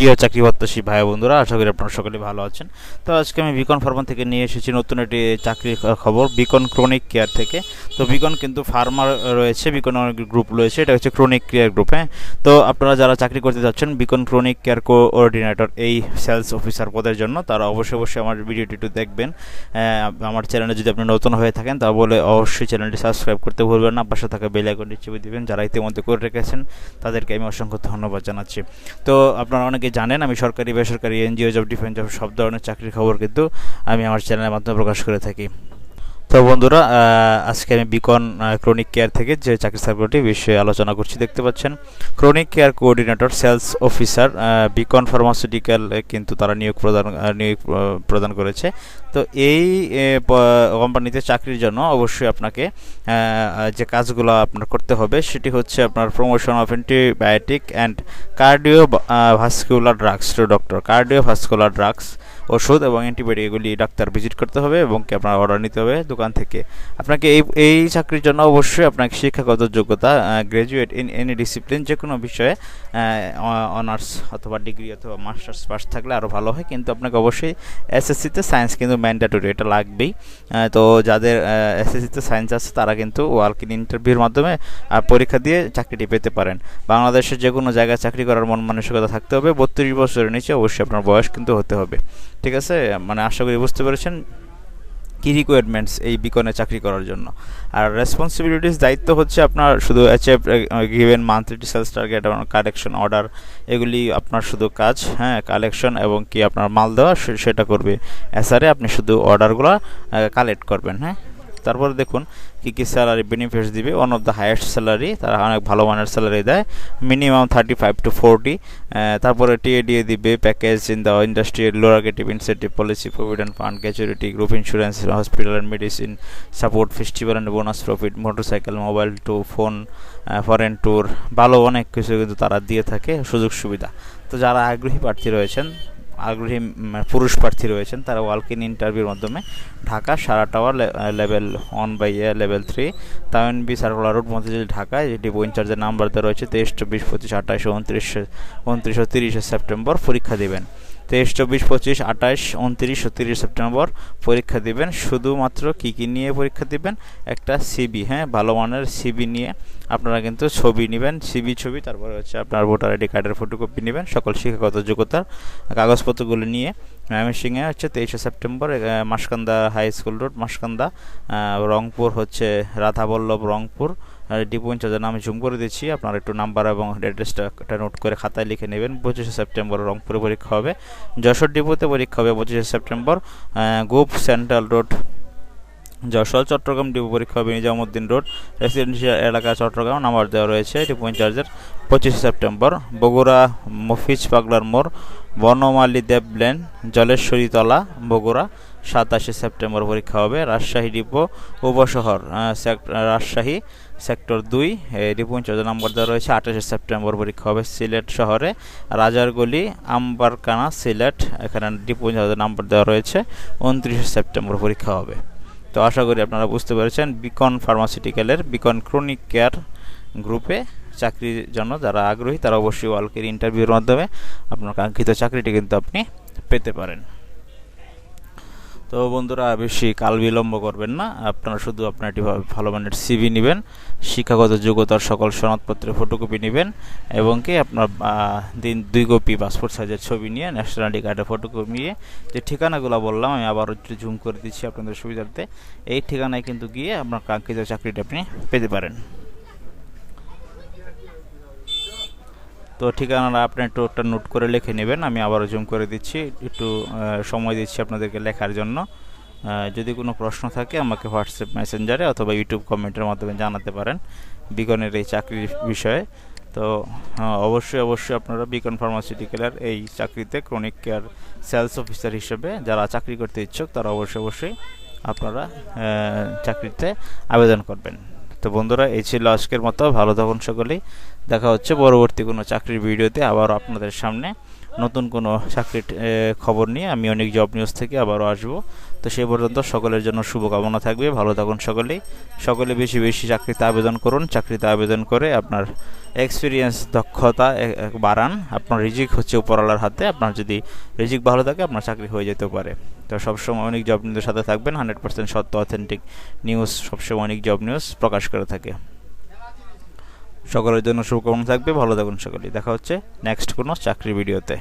প্রিয় চাকরি প্রত্যাশী ভাই বন্ধুরা, আশা করি আপনারা সকলে ভালো আছেন। তো আজকে আমি বিকন ফার্মা থেকে নিয়ে এসেছি নতুন একটি চাকরির খবর, বিকন ক্রনিক কেয়ার থেকে। তো বিকন কিন্তু ফার্মার রয়েছে, বিকন গ্রুপ রয়েছে, এটা হচ্ছে ক্রনিক কেয়ার গ্রুপ হ্যাঁ? তো আপনারা যারা চাকরি করতে যাচ্ছেন, বিকন ক্রনিক কেয়ার কোঅর্ডিনেটর এই সেলস অফিসার পদের জন্য, তারা অবশ্যই অবশ্যই আমার ভিডিওটি একটু দেখবেন। আমার চ্যানেলে যদি আপনি নতুন হয়ে থাকেন, তাহলে অবশ্যই চ্যানেলটি সাবস্ক্রাইব করতে ভুলবেন না। পাশে থাকা বেল আইকনটি চেপে দিবেন, যারা ইতিমধ্যে করে রেখেছেন, তাদেরকে আমি অসংখ্য ধন্যবাদ জানাচ্ছি। তো আপনারা অনেকে জানেন, আমি সরকারি, বেসরকারি, এনজিও, জব, ডিফেন্স, জব, সব ধরনের চাকরির খবর কিন্তু আমি আমার চ্যানেলের মাধ্যমে প্রকাশ করে থাকি। তো বন্ধুরা আজকে আমি বিকন ক্রনিক কেয়ার থেকে যে চাকরি সার্কুলটি বিষয়ে আলোচনা করছি, দেখতে পাচ্ছেন। Chronic care coordinator sales officer Beacon pharmaceutical কিন্তু তারা নিয়োগ প্রদান নিয়োগ প্রদান করেছে। তো এই কোম্পানিতে চাকরির জন্য অবশ্যই আপনাকে যে কাজগুলো আপনার করতে হবে, সেটি হচ্ছে আপনার promotion of antibiotic and cardiovascular drugs to doctor cardiovascular drugs ওষুধ এবং অ্যান্টিবায়োটিক এগুলি ডাক্তার ভিজিট করতে হবে এবং কি আপনার অর্ডার নিতে হবে দোকান থেকে। আপনাকে এই এই চাকরির জন্য অবশ্যই আপনাকে শিক্ষাগত যোগ্যতা গ্র্যাজুয়েট ইন এনি ডিসিপ্লিন যে কোনো বিষয়ে অনার্স অথবা ডিগ্রি অথবা মাস্টার্স পাস থাকলে আরও ভালো হয়। কিন্তু আপনাকে অবশ্যই এসএসসিতে সায়েন্স কিন্তু ম্যান্ডেটরি এটা লাগবেই। তো যাদের এসএসসিতে সায়েন্স আছে, তারা কিন্তু ওয়ার্ক ইন ইন্টারভিউর মাধ্যমে পরীক্ষা দিয়ে চাকরিটি পেতে পারেন। বাংলাদেশের যে কোনো জায়গায় চাকরি করার মন মানসিকতা থাকতে হবে। বত্রিশ বছরের নিচে অবশ্যই আপনার বয়স কিন্তু হতে হবে। ঠিক আছে? মানে আশা করি বুঝতে পেরেছেন কী রিকোয়ারমেন্টস এই বিকনে চাকরি করার জন্য। আর রেসপন্সিবিলিটিস দায়িত্ব হচ্ছে আপনার শুধু achieve given monthly sales target এবং কালেকশন অর্ডার এগুলি আপনার শুধু কাজ হ্যাঁ কালেকশন এবং কি আপনার মাল দেওয়া সেটা করবে। এসারে আপনি শুধু অর্ডারগুলো কালেক্ট করবেন হ্যাঁ? তারপরে দেখুন কী কী স্যালারি বেনিফিটস দিবে। One of the highest salary তারা অনেক ভালো মানের স্যালারি দেয়। Minimum thirty five to forty তারপরে টিএডিএ দিবে package in the industry lucrative incentive policy provident fund gratuity group insurance hospital and medicine support festival and bonus profit motorcycle mobile to phone foreign tour ভালো অনেক কিছু কিন্তু তারা দিয়ে থাকে সুযোগ সুবিধা তো যারা আগ্রহী প্রার্থী রয়েছেন আগ্রহী পুরুষ প্রার্থী রয়েছেন। তারা ওয়ালক ইন ইন্টারভিউর মাধ্যমে Dhaka Sara tower level one by A, level three. তামিন B circular road Motijheel ঢাকায় যেটি ইনচার্জের নাম্বার দেওয়া রয়েছে, তেইশ, চব্বিশ, পঁচিশ, আঠাশ, উনত্রিশ উনত্রিশ তিরিশে সেপ্টেম্বর পরীক্ষা দেবেন। তেইশ, চব্বিশ, পঁচিশ, আঠাশ, উনত্রিশ তিরিশ সেপ্টেম্বর পরীক্ষা দিবেন। শুধুমাত্র কী কী নিয়ে পরীক্ষা দিবেন? একটা সিবি হ্যাঁ? ভালো মানের সিবি নিয়ে আপনারা কিন্তু ছবি নেবেন। সিবি ছবি, তারপরে হচ্ছে আপনার ভোটার আইডি কার্ডের ফটোকপি নেবেন, সকল শিক্ষাগত যোগ্যতার কাগজপত্রগুলো নিয়ে। ময়মনসিংহে হচ্ছে তেইশে September Maskanda high school road, Maskanda Rangpur হচ্ছে রাধাবল্লভ রংপুর। ডিপো চার্জার নামে জুম করে দিচ্ছি। আপনারা একটু নাম্বার এবং অ্যাড্রেসটা একটা নোট করে খাতায় লিখে নেবেন। পঁচিশে সেপ্টেম্বর রংপুরে পরীক্ষা হবে। যশোর ডিপোতে পরীক্ষা হবে পঁচিশে September Gop central road. Jessore, Chittagong depot পরীক্ষা হবে নিজামুদ্দিন রোড, রেসিডেন্সিয়াল এলাকা চট্টগ্রাম নাম্বার দেওয়া রয়েছে ডিপো ইনচার্জের পঁচিশে সেপ্টেম্বর। বগুড়া, মফিজ পাগলার মোড়, বনমালী দেব লেন, জলেশ্বরী তলা, বগুড়া, সাতাশে সেপ্টেম্বর পরীক্ষা হবে। রাজশাহী ডিপো, উপশহর রাজশাহী সেক্টর দুই ইনচার্জের নাম্বার দেওয়া রয়েছে। আঠাশে সেপ্টেম্বর পরীক্ষা হবে সিলেট শহরে। রাজারগলি, আম্বারকানা, সিলেট, এখানে ইনচার্জের নাম্বার দেওয়া রয়েছে। উনত্রিশে সেপ্টেম্বর পরীক্ষা হবে। তো আশা করি আপনারা বুঝতে পেরেছেন বিকন ফার্মাসিউটিক্যালের বিকন ক্রনিক কেয়ার গ্রুপে চাকরির জন্য যারা আগ্রহী, তারা অবশ্যই ওয়ালকের ইন্টারভিউর মাধ্যমে আপনার কাঙ্ক্ষিত চাকরিটি কিন্তু আপনি পেতে পারেন। তো বন্ধুরা বেশি কাল বিলম্ব করবেন না। আপনারা শুধু আপনার একটি ভালো মানের সিভি নেবেন, শিক্ষাগত যোগ্যতার সকল সনদপত্রের ফটোকপি নেবেন এবং কি আপনার দিন দুই কপি পাসপোর্ট সাইজের ছবি নিয়ে ন্যাশনাল আইডি কার্ডের ফটোকপি নিয়ে যে ঠিকানাগুলো বললাম, আমি আবার একটু জুম করে দিচ্ছি আপনাদের সুবিধার্থে। এই ঠিকানায় কিন্তু গিয়ে আপনার কাঙ্ক্ষিত চাকরিটি আপনি পেতে পারেন। তো ঠিকানাটা আপনি একটু ওটা নোট করে লিখে নেবেন, আমি আবারও জুম করে দিচ্ছি, একটু সময় দিচ্ছি আপনাদেরকে লেখার জন্য। যদি কোনো প্রশ্ন থাকে আমাকে হোয়াটসঅ্যাপ মেসেঞ্জারে অথবা ইউটিউব কমেন্টের মাধ্যমে জানাতে পারেন বিকনের এই চাকরির বিষয়ে। তো অবশ্যই অবশ্যই আপনারা বিকন ফার্মাসিউটিক্যালের এই চাকরিতে ক্রনিক কেয়ার সেলস অফিসার হিসেবে যারা চাকরি করতে ইচ্ছুক, তারা অবশ্যই অবশ্যই আপনারা চাকরিতে আবেদন করবেন। তো বন্ধুরা, এই ছিল আজকের মতো। ভালো থাকুন সকলেই। দেখা হচ্ছে পরবর্তী কোনো চাকরির ভিডিওতে আবার আপনাদের সামনে। নতুন কোনো চাকরির খবর নিয়ে আমি অনেক জব নিউজ থেকে আবারও আসব। তো সেই পর্যন্ত সকলের জন্য শুভকামনা থাকবে। ভালো থাকুন সকলেই। সকলে বেশি বেশি চাকরিতে আবেদন করুন। চাকরিতে আবেদন করে আপনার এক্সপিরিয়েন্স দক্ষতা বাড়ান। আপনার রিজিক হচ্ছে উপরওয়ালার হাতে। আপনার যদি রিজিক ভালো থাকে, আপনার চাকরি হয়ে যেতে পারে। তো সবসময় অনেক জব নিউজের সাথে থাকবেন হান্ড্রেড পার্সেন্ট সত্য অথেন্টিক নিউজ সবসময় অনেক জব নিউজ প্রকাশ করে থাকে। সকলের জন্য শুভকামনা থাকবে, ভালো থাকুন সকলেই। দেখা হচ্ছে নেক্সট কোনো চাকরি ভিডিওতে